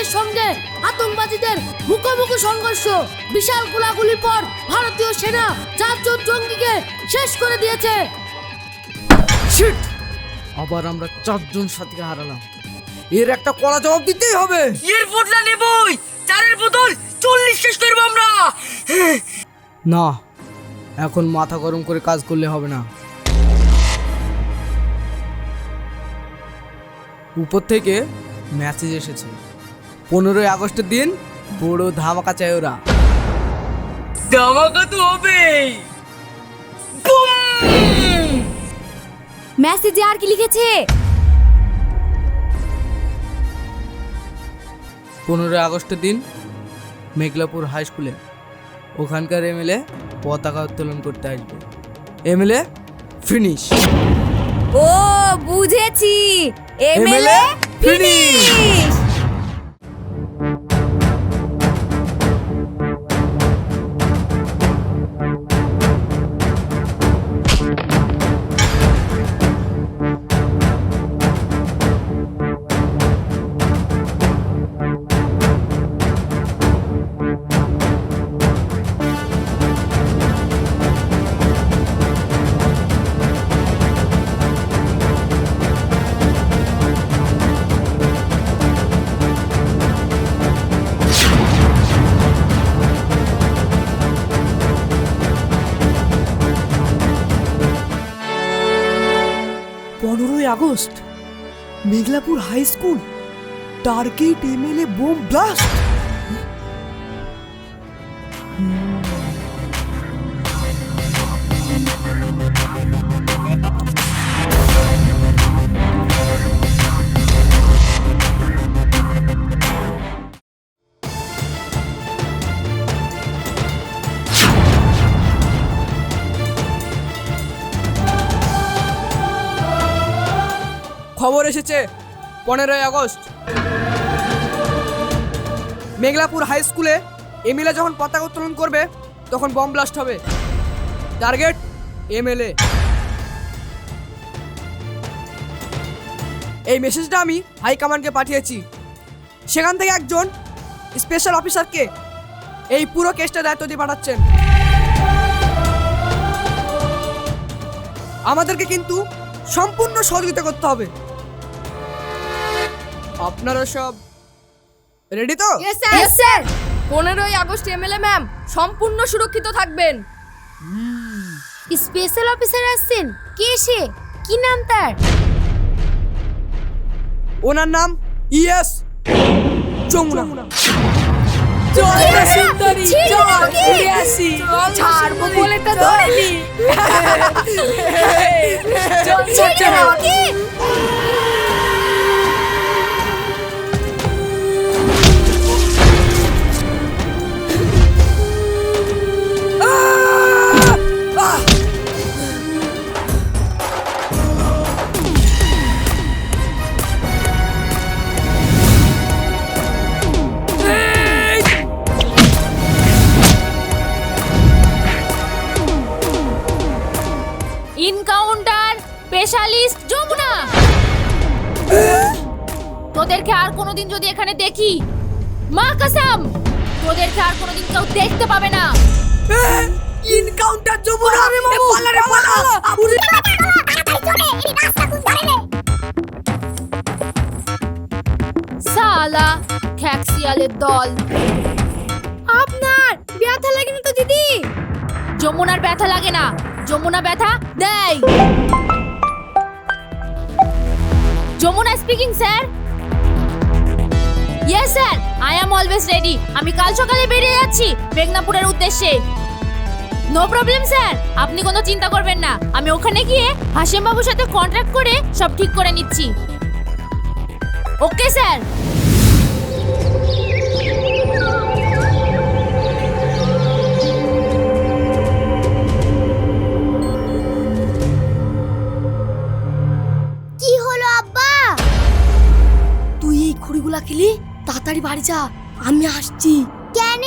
ফোর্সের সঙ্গে আতঙ্কবাদীদের মুখোমুখি সংঘর্ষ। বিশাল গোলাগুলির পর ভারতীয় সেনা চারজন জঙ্গিকে শেষ করে দিয়েছে। শিট আবার আমরা চারজন সাথীকে হারালাম। এর একটা কড়া জবাব দিতেই হবে। এর বদলা নেবই। চারের বদল চল্লিশ শেষ করব আমরা। না এখন মাথা গরম করে কাজ করলে হবে না। উপর থেকে মেসেজ এসেছে। পনেরোই আগস্টের দিন বড় ধামাকা চাই ওরা। ধামাকা তো হবেই। মেসেজে আর কি লিখেছে? পনেরোই আগস্টের দিন মেঘলাপুর হাই স্কুলে ওখানকার এমএলএ পতাকা উত্তোলন করতে আসবে। এমএলএ ফিনিশ ও বুঝেছি। MLA finish! August Meghlapur high school target MLA bomb blast. এসেছে পনেরোই আগস্ট। মেঘলাপুর হাই স্কুলে এমএলএ যখন পতাকা উত্তোলন করবে, তখন বম ব্লাস্ট হবে। টার্গেট এমএলএ এই মেসেজটা আমি হাই কমান্ডকে পাঠিয়েছি। সেখান থেকে একজন স্পেশাল অফিসারকে এই পুরো কেসটা দায়িত্ব দিয়ে পাঠাচ্ছেন। আমাদেরকে কিন্তু সম্পূর্ণ সহযোগিতা করতে হবে। আপনারা সব রেডি তো? ইয়েস স্যার পনেরোই আগস্ট এমএলএ ম্যাম সম্পূর্ণ সুরক্ষিত থাকবেন। স্পেশাল অফিসার আসছেন। কে সে? কি নাম তার? ওনার নাম ইএস যমুনা। ছাড়বো বলে তো ধরেনি। দেখি। মা কাসাম তোদেরকে আর কোনোদিন কেউ দেখতে পাবে না। ইনকাউন্টার যমুনা এ পালা। রে পালা সালা খ্যাক্সিয়ালের দল। আপনার ব্যথা লাগে না তো দিদি? যমুনার ব্যথা লাগে না। যমুনা ব্যথা দেয়। Jamuna speaking sir yes sir I am always ready আমি কাল সকালে বেরিয়ে যাচ্ছি মেঘনাপুরের উদ্দেশ্যে। নো প্রবলেম স্যার আপনি কোনো চিন্তা করবেন না। আমি ওখানে গিয়ে হাসিম বাবুর সাথে কন্ট্রাক্ট করে সব ঠিক করে নিচ্ছি। ওকে স্যার কি হলো আব্বা? তুই এই ঘুড়িগুলা খেলি? তাড়াতাড়ি বাড়ি যা আমি আসছি। কেন?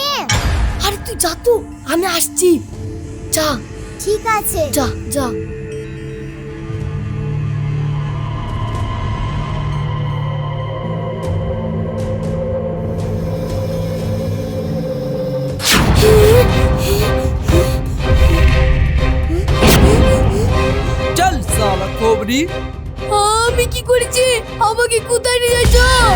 আরে তুই যা তো আমি আসছি। যা। ঠিক আছে। যা যা। আমি কি করেছি? আমাকে কোথায় নিয়ে যাও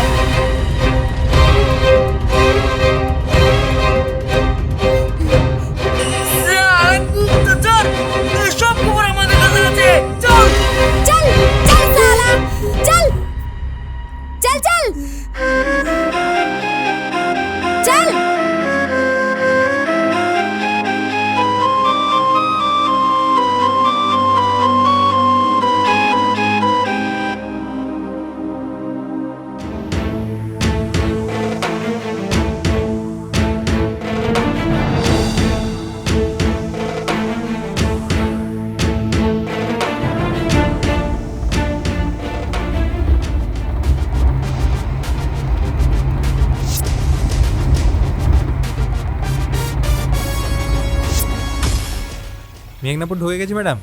মেঘনাপুর ঢুকে গেছি ম্যাডাম।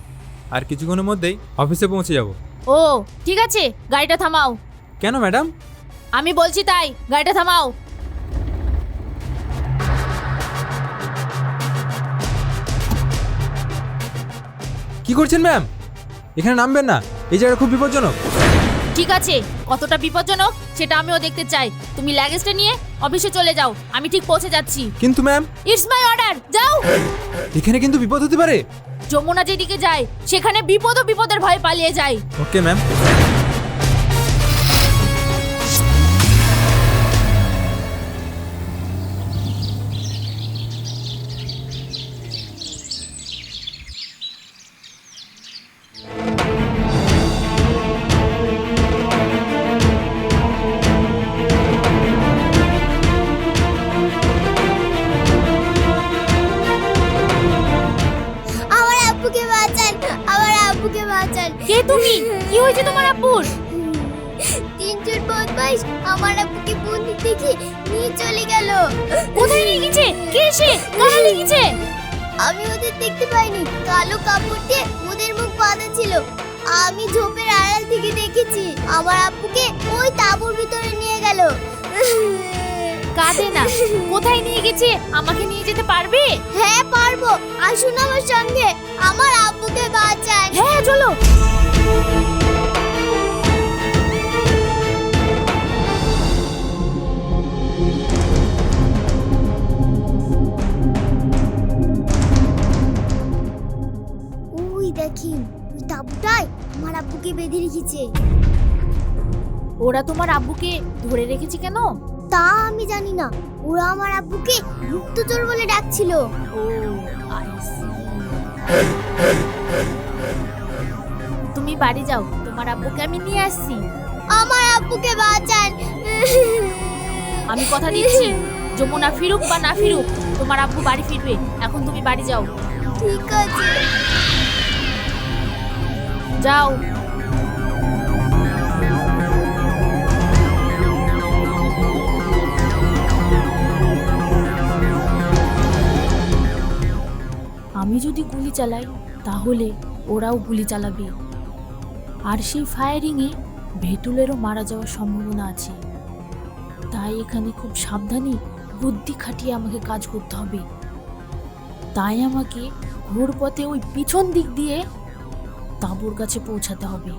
আর কিছুক্ষণের মধ্যেই অফিসে পৌঁছে যাব। ও ঠিক আছে গাড়িটা থামাও। কেন ম্যাডাম? আমি বলছি তাই গাড়িটা থামাও। কি করছেন ম্যাম? এখানে নামবেন না। এই জায়গাটা খুব বিপজ্জনক। ঠিক আছে কতটা বিপজ্জনক সেটা আমিও দেখতে চাই। তুমি লাগেজটা নিয়ে অফিসে চলে যাও আমি ঠিক পৌঁছে যাচ্ছি। কিন্তু ম্যাম ইটস মাই অর্ডার যাও! এখানে কিন্তু বিপদ হতে পারে। যমুনা যেদিকে যায় সেখানে বিপদ ও বিপদের ভয় পালিয়ে যায়। ওকে ম্যাম পাইনি কালো কাপড় দিয়ে ওদের মুখ বাঁধা ছিল। আমি ঝোপের আড়াল থেকে দেখেছি আমার আব্বুকে ওই তাঁবুর ভিতরে নিয়ে গেল। কাঁদে না। কোথায় নিয়ে গেছে? আমাকে নিয়ে যেতে পারবে? হ্যাঁ পারব। আসুন আমার সঙ্গে। আমার আব্বুকে বাঁচান। হ্যাঁ চলো। আব্বুকে বেঁধে রেখেছে। ওরা তোমার আব্বুকে ধরে রেখেছে কেন? তা আমি জানি না। ওরা আমার আব্বুকে গুপ্তচর বলে ডাকছিল। ও আই তুমি বাড়ি যাও তোমার আব্বুকে আমি নিয়ে আসছি। আমার আব্বুকে বাঁচান। আমি কথা দিচ্ছি যমুনা ফিরুক বা না ফিরুক তোমার আব্বু বাড়ি ফিরবে এখন তুমি বাড়ি যাও। ঠিক আছে। যাও। আমি যদি গুলি চালাই, তাহলে ওরাও গুলি চালাবে। আর সেই ফায়ারিংয়ে ভেটুলেরও মারা যাওয়ার সম্ভাবনা আছে। তাই এখানে খুব সাবধানে বুদ্ধি খাটিয়ে আমাকে কাজ করতে হবে। তাই আমাকে ঘোর পথে ওই পিছন দিক দিয়ে তাঁবুর কাছে পৌঁছাতে হবে।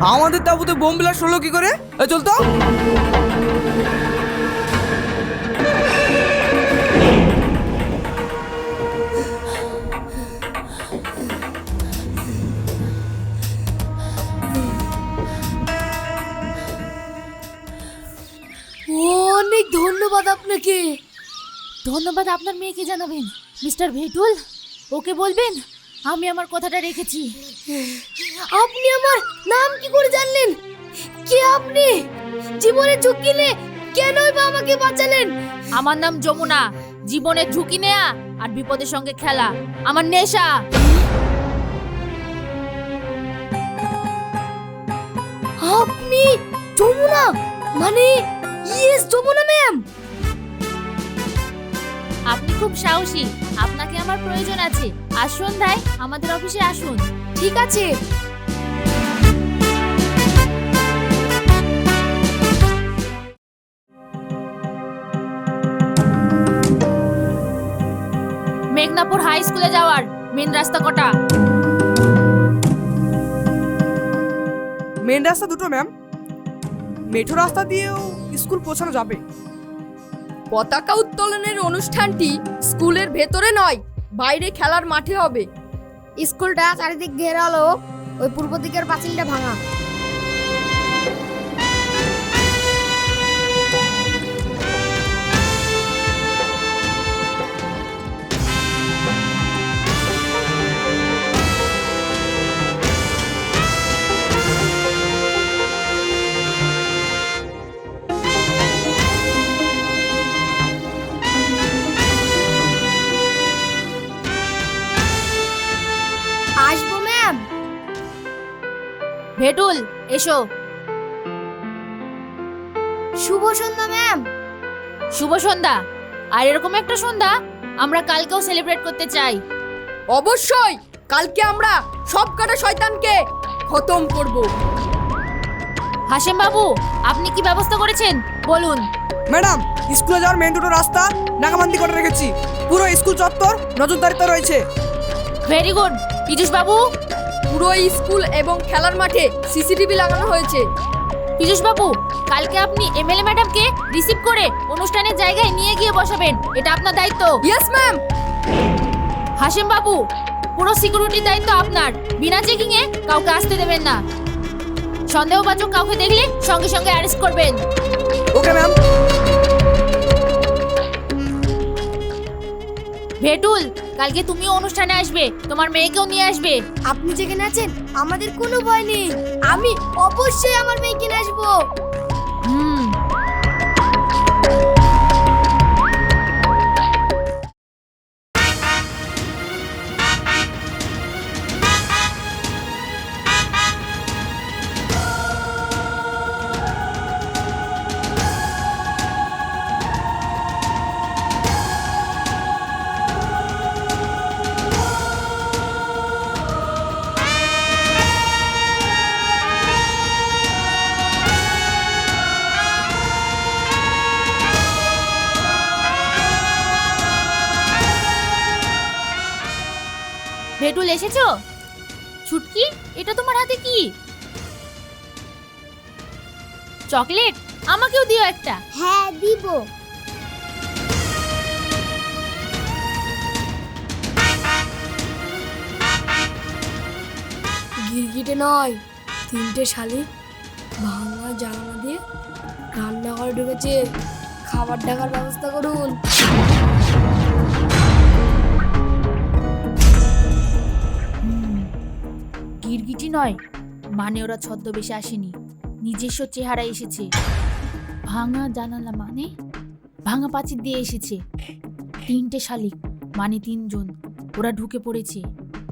আমাদের তাবুতে বোম ব্লাস্ট হলো কি করে? চল তো। অনেক ধন্যবাদ আপনাকে। ধন্যবাদ আপনার মেয়েকে জানাবেন, মিস্টার ভেটুল। ওকে বলবেন, আমি আমার কথাটা রেখেছি। আপনি আমার নাম কি করে জানলেন? কে আপনি? জীবনের ঝুঁকি নিয়ে কেনই বা আমাকে বাঁচালেন? আমার নাম যমুনা। জীবনের ঝুঁকি নেয়া আর বিপদের সঙ্গে খেলা। আমার নেশা। আপনি যমুনা? মানে ইয়েস যমুনা ম্যাম। আপনি খুব সাহসী। আপনাকে আমার প্রয়োজন আছে। আজ সন্ধ্যায় আমাদের অফিসে আসুন। ঠিক আছে। মেঘনাপুর হাই স্কুলে যাওয়ার মেন রাস্তা কটা? মেন রাস্তা দুটো ম্যাম। মেঠো রাস্তা দিয়েও স্কুল পৌঁছানো যাবে। পতাকা উত্তোলনের অনুষ্ঠানটি স্কুলের ভেতরে নয় বাইরে খেলার মাঠে হবে। স্কুলটা চারিদিক ঘেরালো ওই পূর্ব দিকের পাঁচিলটা ভাঙা। ভেটুল এসো। শুভ সন্ধ্যা ম্যাম। শুভ সন্ধ্যা। আর এরকম একটা সন্ধ্যা আমরা কালকেও সেলিব্রেট করতে চাই। অবশ্যই! কালকে আমরা সব কটা শয়তানকে খতম করব। হাসেম বাবু আপনি কি ব্যবস্থা করেছেন? বলুন। ম্যাডাম স্কুলে যাওয়ার মেন দুটো রাস্তা নাকাবন্দি করে রেখেছি। পুরো স্কুল চত্বর নজরদারিতে রয়েছে। Very good. পীযুষ বাবু পুরো স্কুল এবং খেলার মাঠে সিসিটিভি লাগানো হয়েছে। পীযুষ বাবু কালকে আপনি এমএলএ ম্যাডামকে রিসিভ করে অনুষ্ঠানের জায়গায় নিয়ে গিয়ে বসাবেন এটা আপনার দায়িত্ব। ইয়েস ম্যাম হাসেম বাবু পুরো সিকিউরিটির দায়িত্ব আপনার বিনা চেকিং এ কাউকে আসতে দেবেন না। সন্দেহবাচক কাউকে দেখলে সঙ্গে সঙ্গে অ্যারেস্ট করবেন। ওকে ম্যাম ভেটুল কালকে তুমিও অনুষ্ঠানে আসবে তোমার মেয়েকেও নিয়ে আসবে। আপনি যেখানে আছেন আমাদের কোনো ভয় নেই। আমি অবশ্যই আমার মেয়েকে নিয়ে আসব। হুম ভেটুল এসেছ? ছুটকি এটা তোমার হাতে কি? চকলেট আমাকেও দিও একটা। হ্যাঁ দিব। গিরগিটে নয় তিনটে শালিক ভাঙা জানালা দিয়ে রান্নাঘরে ঢুকেছে। খাবার ডাকার ব্যবস্থা করুন। গিরগিটি নয় মানে ওরা ছদ্মবেশে আসেনি। নিজস্ব চেহারা এসেছে। ভাঙা জানালা মানে? ভাঙা পাঁচির দিয়ে এসেছে। তিনটে শালিক মানে তিনজন, ওরা ঢুকে পড়েছে।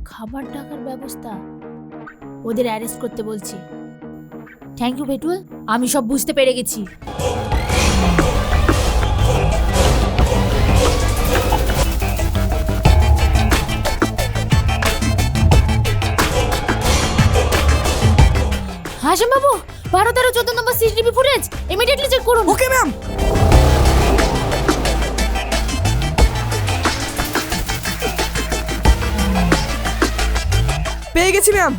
খাবার টাকার ব্যবস্থা। ওদের অ্যারেস্ট করতে বলছে। Thank you, Bhetul. আমি সব বুঝতে পেরে গেছি। হাসেম বাবু বারো তেরো চোদ্দ number CCTV footage immediately check করুন। ওকে ম্যাম পেয়ে গেছি ম্যাম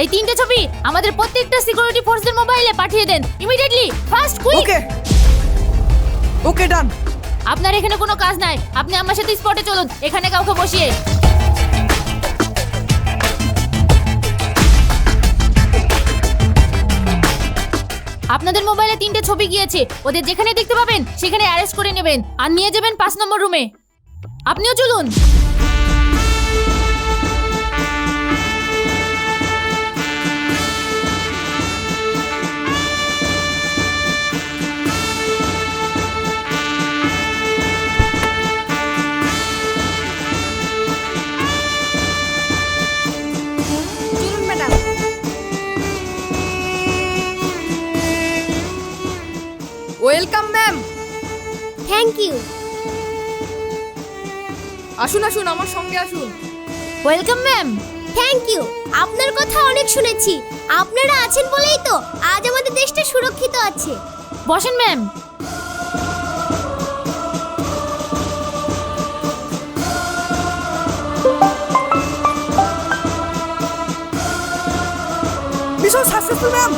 এই তিনটে ছবি আমাদের প্রত্যেকটা সিকিউরিটি ফোর্সের মোবাইলে পাঠিয়ে দেন। Immediately fast quick okay okay done আপনার এখানে কোনো কাজ নাই। আপনি আমার সাথে স্পটে চলুন। এখানে কাউকে বসিয়ে। আপনাদের মোবাইলে তিনটে ছবি গিয়েছে। ওদের যেখানে দেখতে পাবেন সেখানে অ্যারেস্ট করে নেবেন। আর নিয়ে যাবেন পাঁচ নম্বর রুমে আপনিও চলুন। ওয়েলকাম ম্যাম থ্যাংক ইউ আসুন আসুন আমার সঙ্গে আসুন। ওয়েলকাম ম্যাম থ্যাংক ইউ আপনার কথা অনেক শুনেছি। আপনারা আছেন বলেই তো আজ আমাদের দেশটা সুরক্ষিত আছে। বসেন ম্যাম মিশন সাকসেসফুল ম্যাম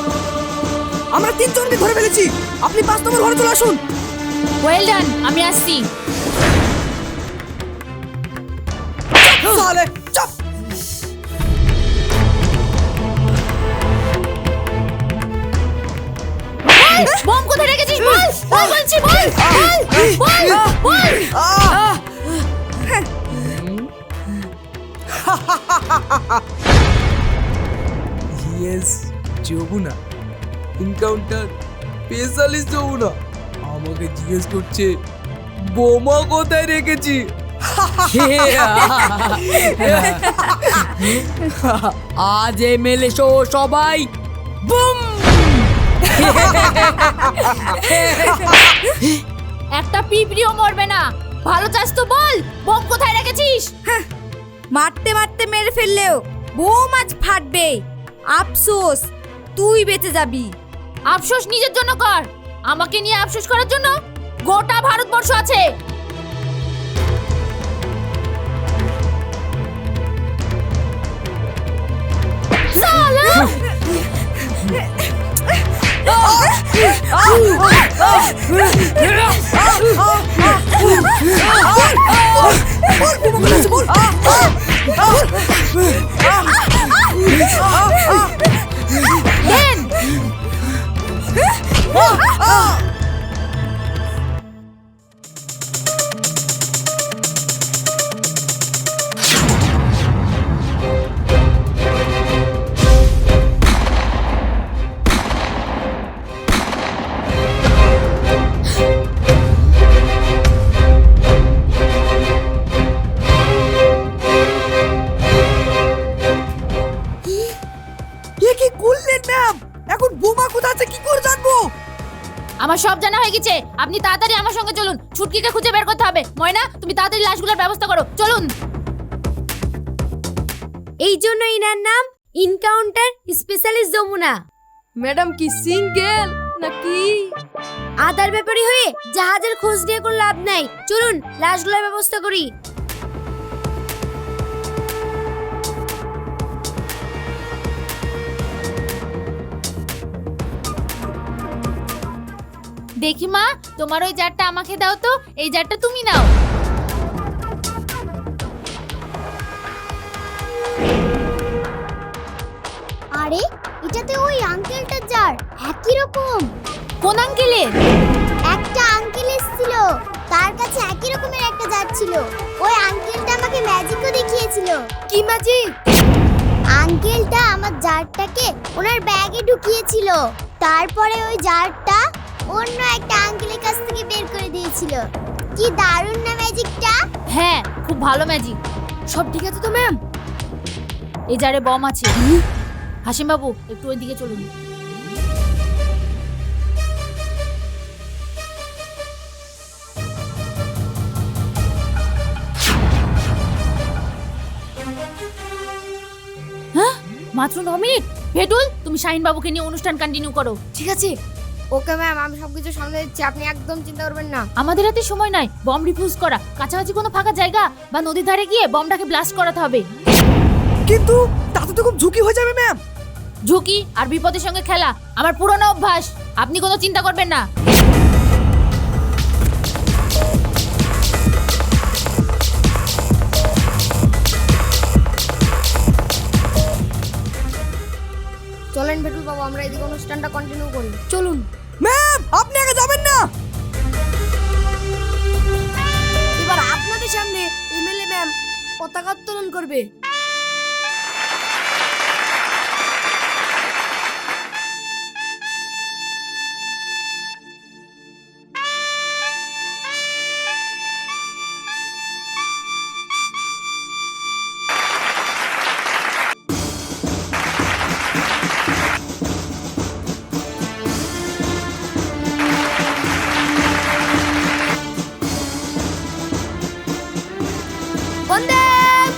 আমরা তিনজনকে ধরে ফেলেছি। আপনি পাঁচ নম্বর ঘরে চলে আসুন। ওয়েল ডান আমি আসছি। সালে চাপ। বম কোথায় রেখেছিস? বল বল বলছি বল বল বল বল yes Jamuna encounter specialist Jamuna আমাকে জিজ্ঞেস করছে বোমা কোথায় রেখেছি? আজ এমএলএ শো সবাই বুম! একটা পিঁপড়িও মরবে না। ভালো চাস তো বল বোম কোথায় রেখেছিস? মারতে মারতে মেরে ফেললেও বোম আজ ফাটবে। আফসোস তুই বেঁচে যাবি। আফসোস নিজের জন্য কর আমাকে নিয়ে আফসোস করার জন্য গোটা ভারতবর্ষ আছে সালা! এ গেছে আপনি তাড়াতাড়ি আমার সঙ্গে চলুন। ছুটকিকে খুঁজে বের করতে হবে। ময়না তুমি তাড়াতাড়ি লাশগুলোর ব্যবস্থা করো। চলুন। এই জন্য ইনার নাম ইনকাউন্টার স্পেশালিস্ট যমুনা। ম্যাডাম কি সিঙ্গেল? নাকি? আদার ব্যাপারে হয়ে জাহাজের খোঁজ নিয়ে কোনো লাভ নাই। চলুন লাশগুলোর ব্যবস্থা করি। দেখি মা তোমার ওই জারটা আমাকে দাও তো এই জারটা তুমি নাও। আরে এটাতে ওই আঙ্কেলটার জার একই রকম। কোন আঙ্কেলের একটা আঙ্কেল এসেছিল তার কাছে একই রকমের একটা জার ছিল। ওই আঙ্কেলটা আমাকে ম্যাজিকও দেখিয়েছিল। কি ম্যাজিক আঙ্কেলটা আমার জারটাকে ওনার ব্যাগে ঢুকিয়েছিল। তারপরে ওই জারটা অন্য একটা আঙ্কেলের কাছ থেকে বের করে দিয়েছিল। কি দারুণ না ম্যাজিকটা? হ্যাঁ খুব ভালো ম্যাজিক। সব ঠিক আছে তো ম্যাম? এই জারে বম আছে। হাসিম বাবু একটু ওই দিকে চলুন। হ্যাঁ? মাত্র ন মিনিট? ভেটুল তুমি শাহিন বাবুকে নিয়ে অনুষ্ঠান কন্টিনিউ করো। ঠিক আছে? ওকে ম্যাম আমি সবকিছু সামলে দিচ্ছি। আপনি একদম চিন্তা করবেন না। আমাদের হাতে সময় নাই। বম রিফিউজ করা। কাছাকাছি কোনো ফাঁকা জায়গা বা নদীর ধারে গিয়ে বমটাকে ব্লাস্ট করাতে হবে। কিন্তু তাতে তো খুব ঝুঁকি হয়ে যাবে ম্যাম ঝুঁকি আর বিপদের সঙ্গে খেলা। আমার পুরনো অভ্যাস। আপনি কোনো চিন্তা করবেন না। আমরা এদিকে অনুষ্ঠানটা কন্টিনিউ করি। চলুন। ম্যাম আপনি আগে যাবেন না। এবার আপনাদের সামনে এমএলএ ম্যাম পতাকা উত্তোলন করবে। বন্দে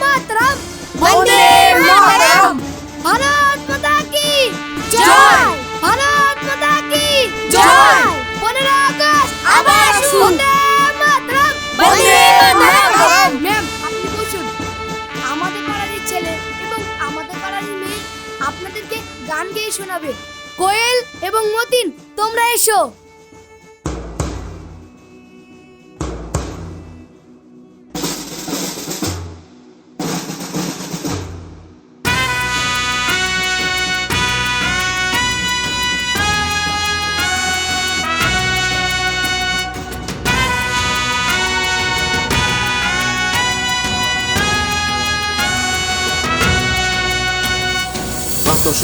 মাতরম বন্দে মাতরম! ভারত মাতা কি জয়! ভারত মাতা কি জয়! পনেরো আগস্ট আবার! বন্দে মাতরম বন্দে মাতরম! ম্যাম আপনি বসুন আমাদের পাড়ারই ছেলে এবং আমাদের পাড়ারই মেয়ে আপনাদেরকে গান গেয়ে শোনাবে কোয়েল এবং মতিন তোমরা এসো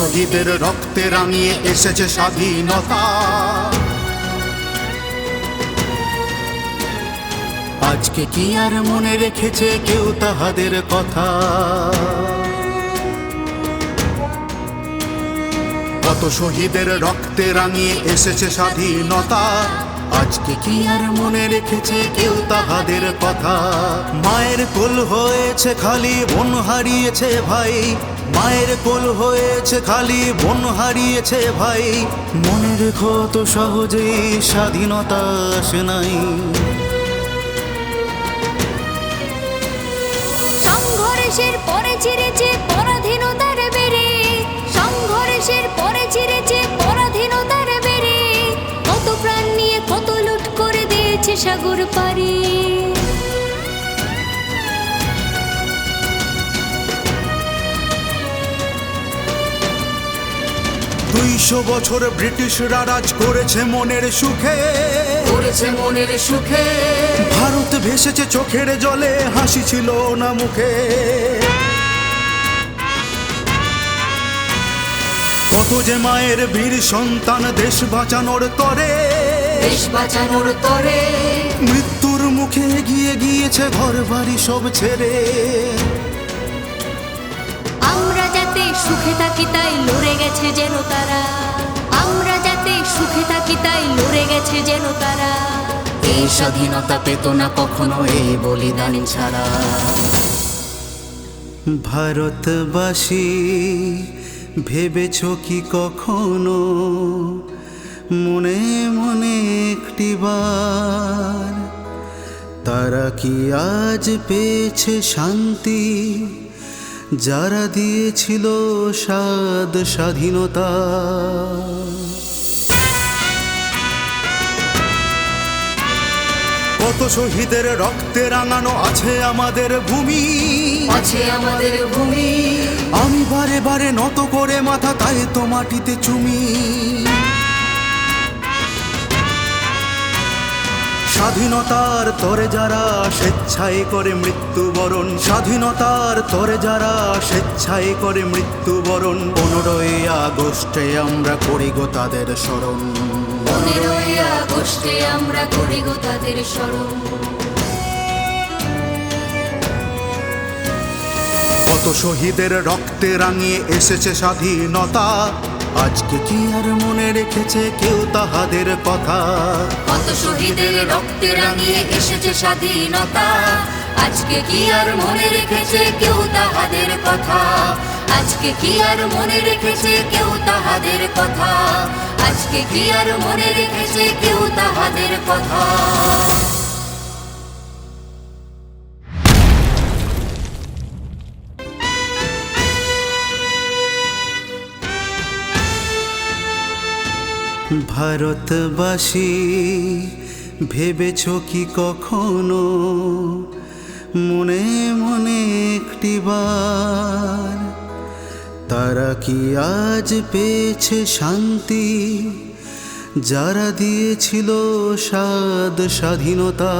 শহীদের রক্তে রাঙিয়ে এসেছে স্বাধীনতা। আজকে কি আর মনে রেখেছে কেউ তাহাদের কথা? কত শহীদের রক্তে রাঙিয়ে এসেছে স্বাধীনতা? আজকে কি আর মনে রেখেছে কেউ তাহাদের কথা? মায়ের কোল হয়েছে খালি, বোন হারিয়েছে ভাই। মায়ের কোল হয়েছে খালি, বোন হারিয়েছে ভাই। মনে রেখো তো সহজেই স্বাধীনতা আসে নাই। সংঘর্ষের পরে ছিঁড়েছে পরাধীনতার বেড়ে। সংঘর্ষের পরে ছিঁড়েছে পরাধীনতার বেড়ে। কত প্রাণ নিয়ে কত লুট করে দিয়েছে সাগর পাড়ি। দুইশো বছর ব্রিটিশরা রাজ করেছে মনের সুখে। করেছে মনের সুখে। ভারত ভেসেছে চোখের জলে হাসি ছিল না মুখে। কত যে মায়ের বীর সন্তান দেশ বাঁচানোর তরে দেশ বাঁচানোর তরে। মৃত্যুর মুখে গিয়ে গিয়েছে ঘর বাড়ি সব ছেড়ে। সুখে থাকি তাই লড়ে গেছে যেন তারা। আমরা যাতে সুখে থাকি তাই লড়ে গেছে যেন তারা। এই স্বাধীনতা পেত না কখনো এই বলিদান ছাড়া। ভারতবাসী ভেবেছ কি কখনো? মনে মনে একটি একটিবার তারা কি আজ পেয়েছে শান্তি? যারা দিয়েছিল স্বাদ স্বাধীনতা। কত শহীদের রক্তে রাঙানো আছে আমাদের ভূমি। আছে আমাদের ভূমি। আমি বারে বারে নত করে মাথা তাই তো মাটিতে চুমি। স্বাধীনতার তরে যারা স্বেচ্ছায় করে মৃত্যুবরণ স্বাধীনতার তরে যারা স্বেচ্ছায় করে মৃত্যুবরণ পনেরোই আগস্টে আমরা করি গো তাদের স্মরণ। পনেরোই আগস্টে আমরা করি গো তাদের স্মরণ। কত শহীদের রক্তে রাঙিয়ে এসেছে স্বাধীনতা আজকে কি আর মনে রেখেছে কেউ তাহাদের কথা? কত শহীদের রক্তে রাঙিয়ে এসেছে স্বাধীনতা। আজকে কি আর মনে রেখেছে কেউ তাহাদের কথা? আজকে কি আর মনে রেখেছে কেউ তাহাদের কথা? আজকে কি আর মনে রেখেছে কেউ তাহাদের কথা? ভারতবাসী, ভেবেছ কি কখনো? মনে মনে একটিবার তারা কি আজ পেয়েছে শান্তি? যারা দিয়েছিল স্বাদ স্বাধীনতা